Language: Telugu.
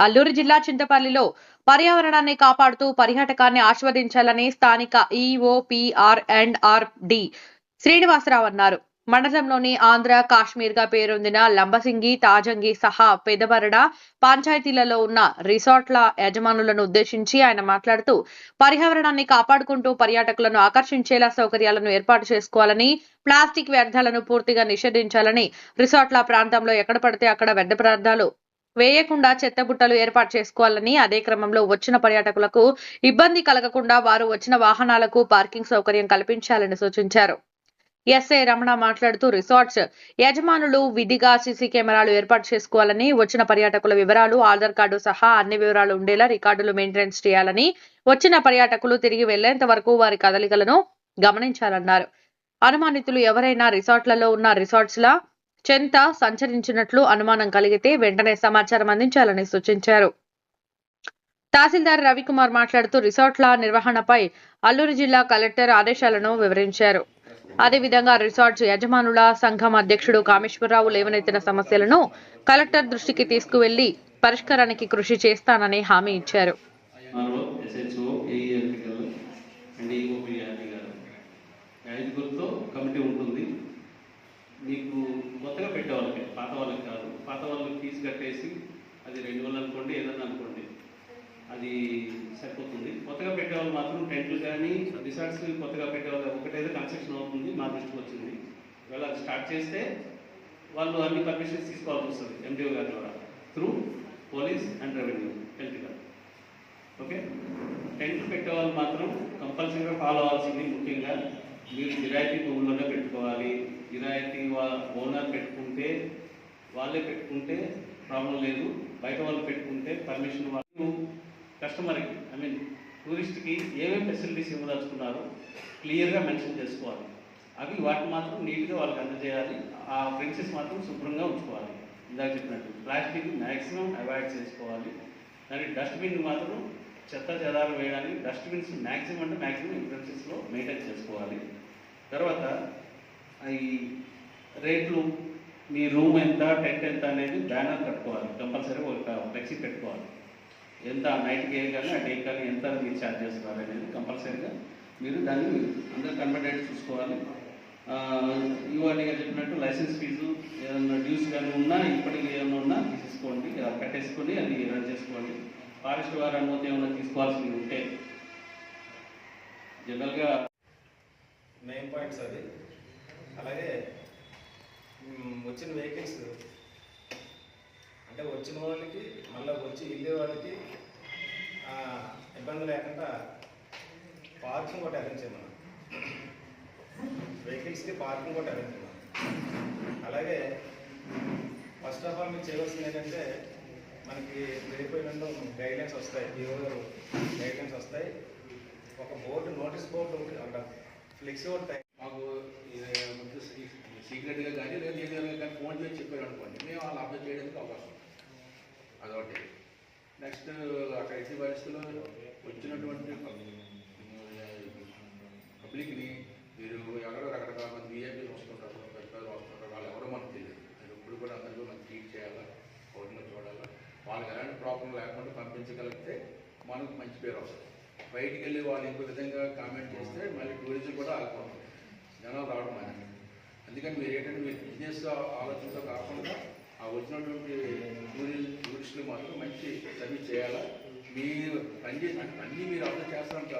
అల్లూరు జిల్లా చింతపల్లిలో పర్యావరణాన్ని కాపాడుతూ పర్యాటకాన్ని ఆస్వాదించాలని స్థానిక EOPR and R D Srinivasarao అన్నారు. మండలంలోని ఆంధ్ర కాశ్మీర్గా పేరొందిన లంబసింగి తాజంగి సహా పెదబరడ పంచాయతీలలో ఉన్న రిసార్ట్ల యజమానులను ఉద్దేశించి ఆయన మాట్లాడుతూ పర్యావరణాన్ని కాపాడుకుంటూ పర్యాటకులను ఆకర్షించేలా సౌకర్యాలను ఏర్పాటు చేసుకోవాలని ప్లాస్టిక్ వ్యర్థాలను పూర్తిగా నిషేధించాలని రిసార్ట్ల ప్రాంతంలో ఎక్కడ పడితే అక్కడ వ్యర్థ పదార్థాలు వేయకుండా చెత్తబుట్టలు ఏర్పాటు చేసుకోవాలని అదే క్రమంలో వచ్చిన పర్యాటకులకు ఇబ్బంది కలగకుండా వారు వచ్చిన వాహనాలకు పార్కింగ్ సౌకర్యం కల్పించాలని సూచించారు. ఎస్ఏ రమణ మాట్లాడుతూ రిసార్ట్స్ యజమానులు విధిగా సీసీ కెమెరాలు ఏర్పాటు చేసుకోవాలని వచ్చిన పర్యాటకుల వివరాలు ఆధార్ కార్డు సహా అన్ని వివరాలు ఉండేలా రికార్డులు మెయింటెనెన్స్ చేయాలని వచ్చిన పర్యాటకులు తిరిగి వెళ్ళేంత వరకు వారి కదలికలను గమనించాలన్నారు. అనుమానితులు ఎవరైనా రిసార్ట్లలో ఉన్న రిసార్ట్స్ ల చెంత సంచరించినట్లు అనుమానం కలిగితే వెంటనే సమాచారం అందించాలని సూచించారు. తహసీల్దార్ రవికుమార్ మాట్లాడుతూ రిసార్ట్ల నిర్వహణపై అల్లూరు జిల్లా కలెక్టర్ ఆదేశాలను వివరించారు. అదేవిధంగా రిసార్ట్స్ యజమానుల సంఘం అధ్యక్షుడు కామేశ్వరరావు లేవనెత్తిన సమస్యలను కలెక్టర్ దృష్టికి తీసుకువెళ్ళి పరిష్కారానికి కృషి చేస్తానని హామీ ఇచ్చారు. కమిటీ ఉంటుంది. మీకు కొత్తగా పెట్టే వాళ్ళకి పాత వాళ్ళకి కాదు. పాత వాళ్ళకి ఫీజు కట్టేసి అది రెండు వందలు అనుకోండి ఏదన్నా అనుకోండి అది సరిపోతుంది. కొత్తగా పెట్టేవాళ్ళు మాత్రం టెంట్లు కానీ రిసార్ట్స్ కొత్తగా పెట్టే వాళ్ళు ఒకటేదో కన్స్ట్రక్షన్ అవుతుంది మా దృష్టికి వచ్చింది. ఒకవేళ అది స్టార్ట్ చేస్తే వాళ్ళు అన్ని పర్మిషన్స్ తీసుకోవాల్సి వస్తుంది ఎండిఓ గారి ద్వారా. Through police and revenue health గారు ఓకే టెంట్ పెట్టే వాళ్ళు మాత్రం కంపల్సరీగా ఫాలో అవ్వాల్సింది ముఖ్యంగా మీరు గిరాయితీ భూముల్లోనే పెట్టుకోవాలి. గిరాయితీ ఓనర్ పెట్టుకుంటే వాళ్ళే పెట్టుకుంటే ప్రాబ్లం లేదు. బయట వాళ్ళు పెట్టుకుంటే పర్మిషన్ వాళ్ళు కస్టమర్కి ఐ మీన్ టూరిస్ట్కి ఏమేమి ఫెసిలిటీస్ ఇవ్వదలుచుకున్నారో క్లియర్గా మెన్షన్ చేసుకోవాలి. అవి వాటిని మాత్రం నీట్గా వాళ్ళకి అందజేయాలి. ఆ ప్రిన్సెస్ మాత్రం శుభ్రంగా ఉంచుకోవాలి. ఇందాక చెప్పినట్టు ప్లాస్టిక్ మ్యాక్సిమం అవాయిడ్ చేసుకోవాలి. దాని డస్ట్బిన్ మాత్రం చెత్త చెదారం వేయడానికి డస్ట్బిన్స్ మ్యాక్సిమం అంటే మ్యాక్సిమం ఇంప్రెన్సెస్లో మెయింటైన్ చేసుకోవాలి. తర్వాత ఈ రేట్లు మీ రూమ్ ఎంత టెంట్ ఎంత అనేది బ్యానర్ కట్టుకోవాలి. కంపల్సరీ ఒక ఫ్లెక్సీ పెట్టుకోవాలి. ఎంత నైట్కి ఏ కానీ ఆ డే కానీ ఎంత మీరు ఛార్జ్ చేస్తున్నారు అనేది కంపల్సరీగా మీరు దాన్ని అందరు కన్వర్టెడ్ చూసుకోవాలి. ఇవన్నీ చెప్పినట్టు లైసెన్స్ ఫీజు ఏదన్నా డ్యూస్ కానీ ఉన్నా ఇప్పటికి ఏమైనా ఉన్నా తీసుకోండి అది కట్టేసుకొని అది రన్ చేసుకోండి ఫారెస్ట్ వారి అనుమతి ఏమైనా తీసుకోవాల్సింది ఉంటే. జనరల్గా మెయిన్ పాయింట్స్ అది. అలాగే వచ్చిన వెహికల్స్ అంటే వచ్చిన వాళ్ళకి మళ్ళీ వచ్చి వెళ్ళే వాళ్ళకి ఆ, ఇబ్బంది లేకుండా పార్కింగ్ ఒకటి అరేంజ్ చేయమన్నాం వెహికల్స్కి పార్కింగ్ ఒకటి అరేంజ్ చేయమన్నాం అలాగే ఫస్ట్ ఆఫ్ ఆల్ మీరు చేయవలసింది ఏంటంటే మనకి వెళ్ళిపోయిన గైడ్లైన్స్ వస్తాయి. ఈరోజు గైడ్లైన్స్ వస్తాయి. ఒక బోర్డు నోటీస్ బోర్డు ఒకటి అక్కడ ఫ్లెక్సీ ఉంటాయి తయారు మాకు సీక్రెట్గా కానీ లేదా కానీ ఫోన్ చేసి చెప్పారు అనుకోండి మేము వాళ్ళు అప్డేట్ చేయడానికి అవకాశం అదొకటి. నెక్స్ట్ అక్కడ ఎట్టి పరిస్థితుల్లో వచ్చినటువంటి పబ్లిక్ని మీరు ఎవరో రకరకాల మంది బీజేపీలు వస్తుంటారు పెద్దలు వస్తుంటారు వాళ్ళు ఎవరో మనకు తెలియదు. మీరు ఇప్పుడు కూడా అందరికీ మనం ట్రీట్ చేయాలా ఒకటిని చూడాలా? వాళ్ళకి ఎలాంటి ప్రాబ్లం లేకుండా పంపించగలిగితే మనకు మంచి పేరు వస్తుంది. బయటికి వెళ్ళి వాళ్ళు ఇంకో విధంగా కామెంట్ చేస్తే మళ్ళీ టూరిజం కూడా ఆగిపోతుంది. జనాలు రావడం అనేది అందుకని మీరు ఏంటంటే మీరు బిజినెస్ ఆలోచనతో కాకుండా ఆ వచ్చినటువంటి టూరి టూరిస్టులు మాత్రం మంచి సర్వీస్ చేయాలా? మీరు పని చేసి అన్నీ మీరు అర్థం చేస్తారని కాదు.